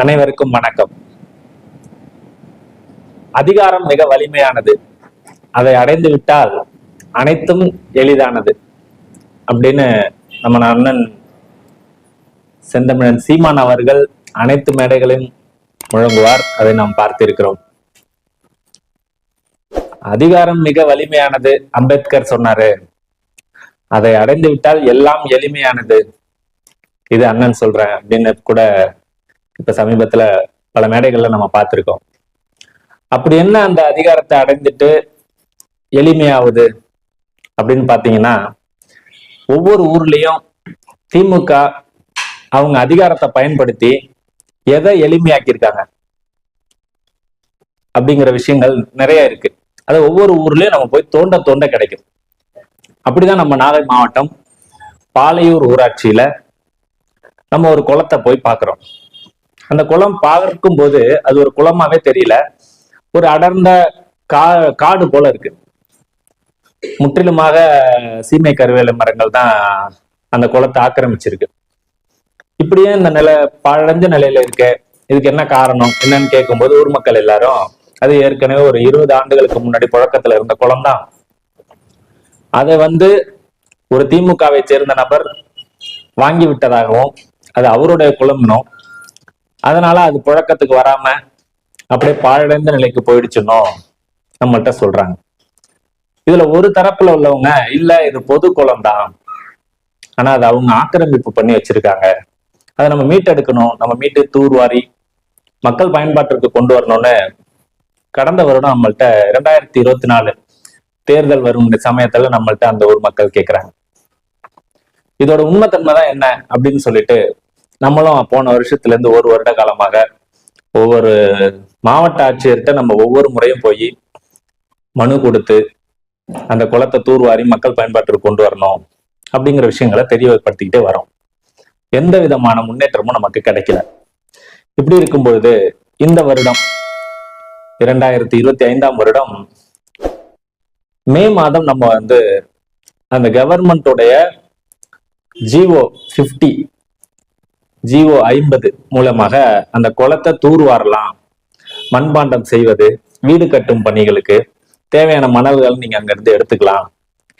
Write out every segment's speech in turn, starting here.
அனைவருக்கும் வணக்கம். அதிகாரம் மிக வலிமையானது. அதை அடைந்து விட்டால் அனைத்தும் எளிதானது. அப்படின்னு நம்ம அண்ணன் செந்தமிழன் சீமான் அவர்கள் அனைத்து மேடைகளையும் முழங்குவார். அதை நாம் பார்த்திருக்கிறோம். அதிகாரம் மிக வலிமையானது அம்பேத்கர் சொன்னாரு. அதை அடைந்து விட்டால் எல்லாம் எளிமையானது. இது அண்ணன் சொல்றேன். அப்படின்னு கூட இப்ப சமீபத்துல பல மேடைகள்ல நம்ம பார்த்திருக்கோம். அப்படி என்ன அந்த அதிகாரத்தை அடைந்துட்டு எளிமையாகுது அப்படின்னு பாத்தீங்கன்னா ஒவ்வொரு ஊர்லயும் திமுக அவங்க அதிகாரத்தை பயன்படுத்தி எதை எளிமையாக்கியிருக்காங்க அப்படிங்கிற விஷயங்கள் நிறைய இருக்கு. அது ஒவ்வொரு ஊர்லயும் நம்ம போய் தோண்ட தோண்ட கிடைக்கும். அப்படிதான் நம்ம நாகை மாவட்டம் பாலையூர் ஊராட்சியில நம்ம ஒரு குளத்தை போய் பார்க்குறோம். அந்த குளம் பார்க்கும் போது அது ஒரு குளமாவே தெரியல. ஒரு அடர்ந்த கா காடு போல இருக்கு. முற்றிலுமாக சீமை கருவேல மரங்கள் தான் அந்த குளத்தை ஆக்கிரமிச்சிருக்கு. இப்படியே இந்த நில பழஞ்ச நிலையில இருக்கு இதுக்கு என்ன காரணம் என்னன்னு கேட்கும்போது ஊர் மக்கள் எல்லாரும் அது ஏற்கனவே ஒரு இருபது ஆண்டுகளுக்கு முன்னாடி புழக்கத்துல இருந்த குளம் தான். அதை வந்து ஒரு திமுகவை சேர்ந்த நபர் வாங்கி விட்டதாகவும் அது அவருடைய குளம்னும் அதனால அது புழக்கத்துக்கு வராம அப்படியே பாழடைந்த நிலைக்கு போயிடுச்சுன்னோ நம்மள்ட்ட சொல்றாங்க. இதுல ஒரு தரப்புல உள்ளவங்க இல்ல இது பொது குளம் தான் ஆனா அது அவங்க ஆக்கிரமிப்பு பண்ணி வச்சிருக்காங்க. அதை நம்ம மீட்டெடுக்கணும். நம்ம மீட்டு தூர்வாரி மக்கள் பயன்பாட்டிற்கு கொண்டு வரணும்னு கடந்த வருடம் நம்மள்ட்ட இரண்டாயிரத்தி இருபத்தி நாலு தேர்தல் வரும் இந்த சமயத்துல நம்மள்ட்ட அந்த ஊர் மக்கள் கேட்கிறாங்க இதோட உண்மைத்தன்மை தான் என்ன அப்படின்னு சொல்லிட்டு நம்மளும் போன வருஷத்துல இருந்து ஒரு வருட காலமாக ஒவ்வொரு மாவட்ட ஆட்சியர்கிட்ட நம்ம ஒவ்வொரு முறையும் போய் மனு கொடுத்து அந்த குளத்தை தூர்வாரி மக்கள் பயன்பாட்டிற்கு கொண்டு வரணும் அப்படிங்கிற விஷயங்களை தெரியப்படுத்திக்கிட்டே வரோம். எந்த விதமான முன்னேற்றமும் நமக்கு கிடைக்கல. இப்படி இருக்கும் பொழுது இந்த வருடம் இரண்டாயிரத்தி இருபத்தி ஐந்தாம் வருடம் மே மாதம் நம்ம வந்து அந்த கவர்மெண்டோடைய ஜிஓ பிப்டி ஜிஓ ஐம்பது மூலமாக அந்த குளத்தை தூர்வாரலாம். மண்பாண்டம் செய்வது வீடு கட்டும் பணிகளுக்கு தேவையான மணல்கள் நீங்க அங்க இருந்து எடுத்துக்கலாம்.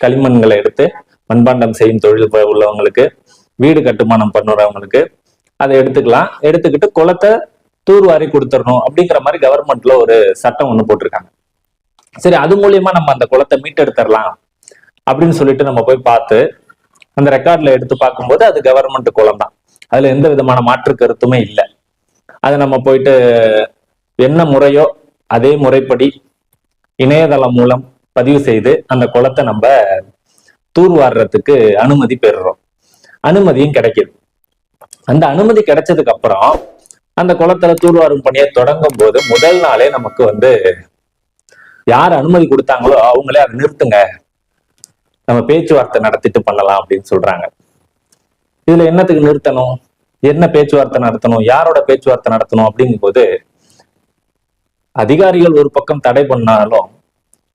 களிமண்களை எடுத்து மண்பாண்டம் செய்யும் தொழில் உள்ளவங்களுக்கு வீடு கட்டுமானம் பண்ணுறவங்களுக்கு அதை எடுத்துக்கலாம். எடுத்துக்கிட்டு குளத்தை தூர்வாரி கொடுத்துடணும் அப்படிங்கிற மாதிரி கவர்மெண்ட்ல ஒரு சட்டம் ஒண்ணு போட்டிருக்காங்க. சரி அது மூலியமா நம்ம அந்த குளத்தை மீட்டெடுத்துடலாம் அப்படின்னு சொல்லிட்டு நம்ம போய் பார்த்து அந்த ரெக்கார்ட்ல எடுத்து பார்க்கும்போது அது கவர்மெண்ட் குளம் தான். அதுல எந்த விதமான மாற்று கருத்துமே இல்லை. அதை நம்ம போயிட்டு என்ன முறையோ அதே முறைப்படி இணையதளம் மூலம் பதிவு செய்து அந்த குளத்தை நம்ம தூர்வாடுறதுக்கு அனுமதி பெறுறோம். அனுமதியும் கிடைக்குது. அந்த அனுமதி கிடைச்சதுக்கு அப்புறம் அந்த குளத்துல தூர்வாரும் பணியை தொடங்கும் போது முதல் நாளே நமக்கு வந்து யார் அனுமதி கொடுத்தாங்களோ அவங்களே அதை நிறுத்துங்க. நம்ம பேச்சுவார்த்தை நடத்திட்டு பண்ணலாம் அப்படின்னு சொல்றாங்க. இதுல என்னத்துக்கு நிறுத்தணும்? என்ன பேச்சுவார்த்தை நடத்தணும்? யாரோட பேச்சுவார்த்தை நடத்தணும் அப்படிங்கும்போது அதிகாரிகள் ஒரு பக்கம் தடை பண்ணாலும்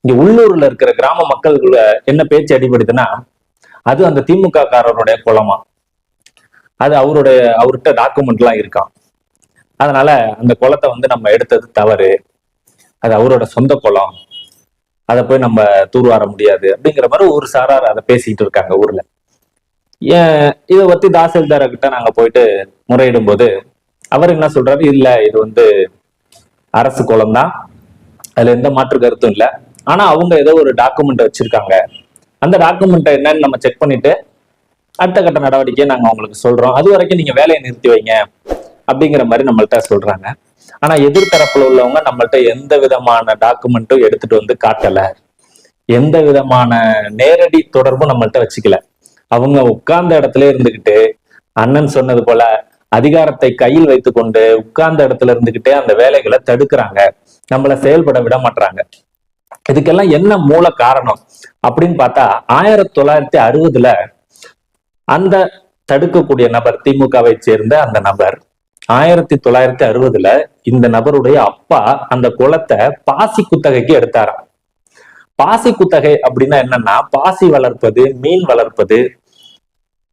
இங்க உள்ளூர்ல இருக்கிற கிராம மக்களுக்குள்ள என்ன பேச்சு அடிபடுதுன்னா அது அந்த திமுக காரருடைய குளமா அது அவருடைய அவர்கிட்ட டாக்குமெண்ட் எல்லாம் இருக்கான் அதனால அந்த குளத்தை வந்து நம்ம எடுத்தது தவறு. அது அவரோட சொந்த குளம் அதை போய் நம்ம தூர்வார முடியாது அப்படிங்கிற மாதிரி ஒரு சாரார் அதை பேசிக்கிட்டு இருக்காங்க ஊர்ல. இதை பத்தி தாசில்தார கிட்ட நாங்க போயிட்டு முறையிடும் போது அவர் என்ன சொல்றாரு? இல்ல இது வந்து அரசு குளம் தான் அதுல எந்த மாற்று கருத்தும் இல்ல. ஆனா அவங்க ஏதோ ஒரு டாக்குமெண்ட் வச்சிருக்காங்க. அந்த டாக்குமெண்ட் என்னன்னு நம்ம செக் பண்ணிட்டு அடுத்த கட்ட நடவடிக்கையை நாங்க அவங்களுக்கு சொல்றோம். அது வரைக்கும் நீங்க வேலையை நிறுத்தி வைங்க அப்படிங்கிற மாதிரி நம்மள்ட்ட சொல்றாங்க. ஆனா எதிர்த்தரப்புல உள்ளவங்க நம்மள்ட்ட எந்த விதமான டாக்குமெண்ட்டும் எடுத்துட்டு வந்து காட்டல. எந்த விதமான நேரடி தொடர்பும் நம்மள்ட்ட வச்சுக்கல. அவங்க உட்கார்ந்த இடத்துல இருந்துகிட்டு அண்ணன் சொன்னது போல அதிகாரத்தை கையில் வைத்துக்கொண்டு உட்கார்ந்த இடத்துல இருந்துகிட்டே அந்த வேலைகளை தடுக்கிறாங்க. நம்மளை செயல்பட விட மாட்டாங்க இதுக்கெல்லாம் என்ன மூல காரணம்? அப்படின்னு பார்த்தா ஆயிரத்தி தொள்ளாயிரத்தி அறுபதுல அந்த தடுக்கக்கூடிய நபர் திமுகவை சேர்ந்த அந்த நபர் ஆயிரத்தி தொள்ளாயிரத்தி அறுபதுல இந்த நபருடைய அப்பா அந்த குளத்தை பாசி குத்தகைக்கு எடுத்தாராம். பாசி குத்தகை அப்படின்னா என்னன்னா பாசி வளர்ப்பது மீன் வளர்ப்பது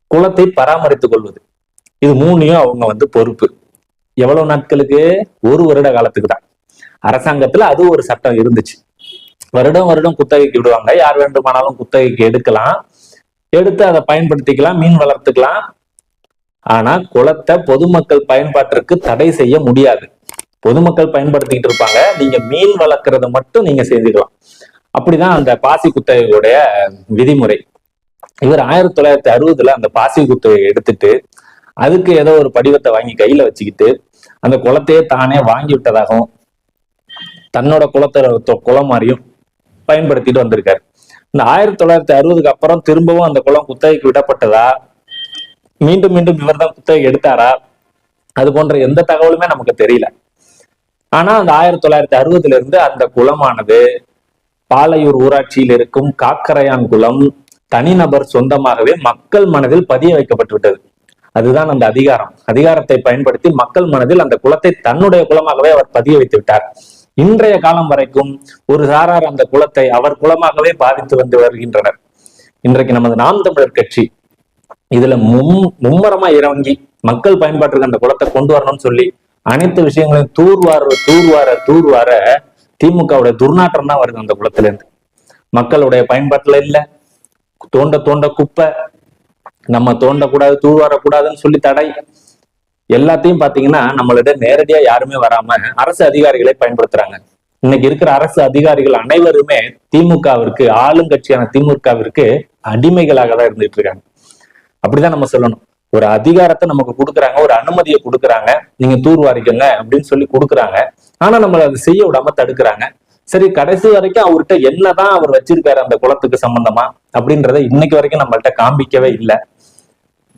குளத்தை பராமரித்துக் கொள்வது. இது மூணையும் அவங்க வந்து பொறுப்பு. எவ்வளவு நாட்களுக்கு? ஒரு வருட காலத்துக்கு தான். அரசாங்கத்துல அது ஒரு சட்டம் இருந்துச்சு. வருடம் வருடம் குத்தகைக்கு விடுவாங்க. யார் வேண்டுமானாலும் குத்தகைக்கு எடுக்கலாம். எடுத்து அதை பயன்படுத்திக்கலாம் மீன் வளர்த்துக்கலாம். ஆனா குளத்தை பொதுமக்கள் பயன்பாட்டிற்கு தடை செய்ய முடியாது. பொதுமக்கள் பயன்படுத்திக்கிட்டு இருப்பாங்க. நீங்க மீன் வளர்க்கறத மட்டும் நீங்க செஞ்சுக்கலாம். அப்படிதான் அந்த பாசி குத்தகையுடைய விதிமுறை. இவர் ஆயிரத்தி தொள்ளாயிரத்தி அறுபதுல அந்த பாசி குத்தகையை எடுத்துட்டு அதுக்கு ஏதோ ஒரு படிவத்தை வாங்கி கையில வச்சுக்கிட்டு அந்த குளத்தையே தானே வாங்கி விட்டதாகவும் தன்னோட குளத்தை குளம் மாதிரியும் பயன்படுத்திட்டு வந்திருக்காரு. இந்த ஆயிரத்தி தொள்ளாயிரத்தி அறுபதுக்கு அப்புறம் திரும்பவும் அந்த குளம் குத்தகைக்கு விடப்பட்டதா? மீண்டும் மீண்டும் இவர்தான் குத்தகை எடுத்தாரா? அது போன்ற எந்த தகவலுமே நமக்கு தெரியல. ஆனா அந்த ஆயிரத்தி தொள்ளாயிரத்தி அறுபதுல இருந்து அந்த குளமானது பாலையூர் ஊராட்சியில் இருக்கும் காக்கரையான் குளம் தனிநபர் சொந்தமாகவே மக்கள் மனதில் பதிய வைக்கப்பட்டு விட்டது அதுதான் அந்த அதிகாரம். அதிகாரத்தை பயன்படுத்தி மக்கள் மனதில் அந்த குளத்தை தன்னுடைய குளமாகவே அவர் பதிய வைத்து விட்டார். இன்றைய காலம் வரைக்கும் ஒரு சாரார் அந்த குளத்தை அவர் குளமாகவே பாதித்து வந்து வருகின்றனர். இன்றைக்கு நமது நாம் தமிழர் கட்சி இதுல மும் மும்மரமா இறங்கி மக்கள் பயன்பாட்டுக்கு அந்த குளத்தை கொண்டு வரணும்னு சொல்லி அனைத்து விஷயங்களையும் தூர்வார தூர்வார தூர்வார திமுகவுடைய துர்நாற்றம் தான் வருது அந்த குளத்துல இருந்து மக்களுடைய பயன்பாட்டுல இல்ல. தோண்ட தோண்ட குப்பை. நம்ம தோண்டக்கூடாது தூர்வாரக்கூடாதுன்னு சொல்லி தடை. எல்லாத்தையும் பாத்தீங்கன்னா நம்மளிட நேரடியா யாருமே வராம அரசு அதிகாரிகளை பயன்படுத்துறாங்க. இன்னைக்கு இருக்கிற அரசு அதிகாரிகள் அனைவருமே திமுகவிற்கு ஆளுங்கட்சியான திமுகவிற்கு அடிமைகளாக தான் இருந்துட்டு இருக்காங்க. அப்படிதான் நம்ம சொல்லணும். ஒரு அதிகாரத்தை நமக்கு கொடுக்குறாங்க ஒரு அனுமதியை கொடுக்குறாங்க. நீங்க தூர்வாரிக்கங்க அப்படின்னு சொல்லி கொடுக்குறாங்க. ஆனா நம்மளை அதை செய்ய விடாம தடுக்கிறாங்க. சரி கடைசி வரைக்கும் அவர்கிட்ட என்னதான் அவர் வச்சிருக்காரு அந்த குளத்துக்கு சம்பந்தமா அப்படின்றத இன்னைக்கு வரைக்கும் நம்மள்ட்ட காண்பிக்கவே இல்லை.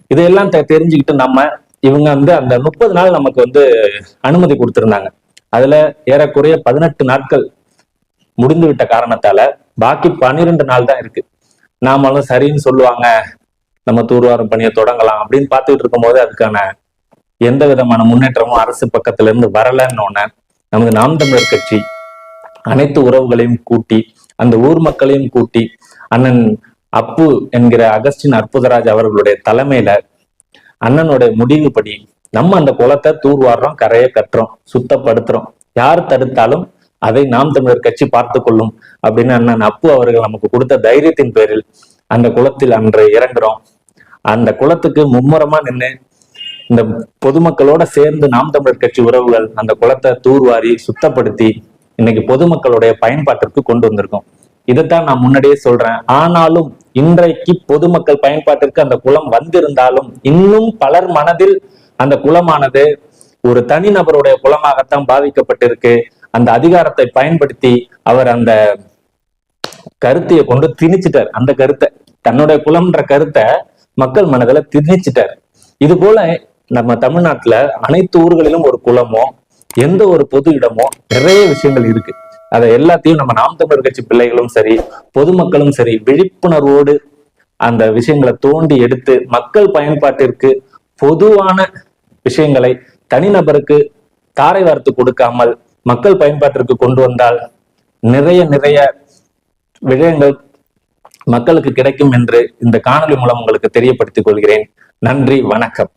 இதையெல்லாம் தெ- தெரிஞ்சுக்கிட்டு நம்ம இவங்க வந்து அந்த முப்பது நாள் நமக்கு வந்து அனுமதி கொடுத்திருந்தாங்க. அதுல ஏறக்குறைய பதினெட்டு நாட்கள் முடிந்து விட்ட காரணத்தால பாக்கி பன்னிரெண்டு நாள் தான் இருக்கு. நாமளும் சரின்னு சொல்லுவாங்க. நம்ம தூர்வாரம் பணியை தொடங்கலாம் அப்படின்னு பார்த்துக்கிட்டு இருக்கும்போது அதுக்கான எந்த விதமான முன்னேற்றமும் அரசு பக்கத்துல இருந்து வரலன்னு நமது நாம் தமிழர் கட்சி அனைத்து உறவுகளையும் கூட்டி அந்த ஊர் மக்களையும் கூட்டி அண்ணன் அப்பு என்கிற அகஸ்டின் அற்புதராஜ் அவர்களுடைய தலைமையில அண்ணனுடைய முடிவுபடி நம்ம அந்த குளத்தை தூர்வாடுறோம் கரையை கட்டுறோம் சுத்தப்படுத்துறோம். யார் தடுத்தாலும் அதை நாம் தமிழர் கட்சி பார்த்து கொள்ளும் அப்படின்னு அண்ணன் அப்பு அவர்கள் நமக்கு கொடுத்த தைரியத்தின் பேரில் அந்த குளத்தில் அன்று இறங்குறோம். அந்த குளத்துக்கு மும்முரமா நின்று இந்த பொதுமக்களோட சேர்ந்து நாம் தமிழர் கட்சி உறவுகள் அந்த குளத்தை தூர்வாரி சுத்தப்படுத்தி இன்னைக்கு பொதுமக்களுடைய பயன்பாட்டிற்கு கொண்டு வந்திருக்கோம். இதைத்தான் நான் முன்னாடியே சொல்றேன். ஆனாலும் இன்றைக்கு பொதுமக்கள் பயன்பாட்டிற்கு அந்த குளம் வந்திருந்தாலும் இன்னும் பலர் மனதில் அந்த குளமானது ஒரு தனிநபருடைய குளமாகத்தான் பாதிக்கப்பட்டிருக்கு. அந்த அதிகாரத்தை பயன்படுத்தி அவர் அந்த கருத்தையை கொண்டு திணிச்சிட்டார். அந்த கருத்தை தன்னுடைய குலம்ன்ற கருத்தை மக்கள் மனதில் திணிச்சிட்டார். இது போல நம்ம தமிழ்நாட்டுல அனைத்து ஊர்களிலும் ஒரு குளமோ எந்த ஒரு பொது இடமோ நிறைய விஷயங்கள் இருக்கு. அதை எல்லாத்தையும் நம்ம நாம் தமிழர் கட்சி பிள்ளைகளும் சரி பொதுமக்களும் சரி விழிப்புணர்வோடு அந்த விஷயங்களை தோண்டி எடுத்து மக்கள் பயன்பாட்டிற்கு பொதுவான விஷயங்களை தனிநபருக்கு தாரை வார்த்து கொடுக்காமல் மக்கள் பயன்பாட்டிற்கு கொண்டு வந்தால் நிறைய நிறைய விஷயங்கள் மக்களுக்கு கிடைக்கும் என்று இந்த காணொளி மூலம் உங்களுக்கு தெரியப்படுத்திக் கொள்கிறேன். நன்றி வணக்கம்.